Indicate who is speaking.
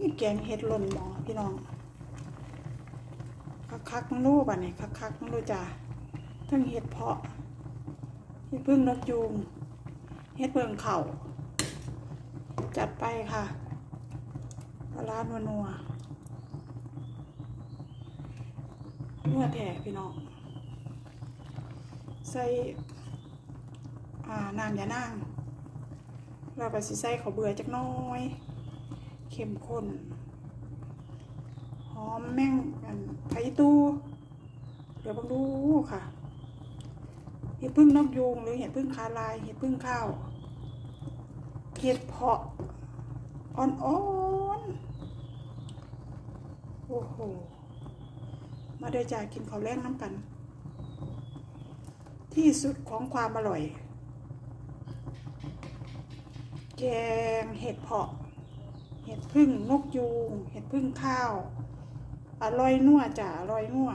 Speaker 1: นี่แกงเห็ดหล่นหมอพี่น้อง คักคักๆมันรู้ป่ะเนี่ยคักคักๆมันรู้จ้ะทั้งเห็ดเพาะเห็ดพึ่งนกยูงเห็ดเบิ่งเข่า จัดไปค่ะปลาร้านัวนัวๆเมื่อแผ่พี่น้อง ใส่อ่าน้ำยานางเราก็สิใส่ข้าเบื่อจักน้อย เข้มข้น หอมแม่งกันไผ่ตู เดี๋ยวบังดูค่ะ เห็ดพึ่งนกยูงหรือเห็ดพึ่งคาลาย เห็ดพึ่งข้าว เห็ดเพาะอ่อนๆ โอ้โห มาได้จ่ายกินข้าวแรงน้ำกัน ที่สุดของความอร่อย แกงเห็ดเพาะ ห็ดพึ่งนกยูงเห็ดพึ่งข้าว อร่อยนัวจ้ะอร่อยนัว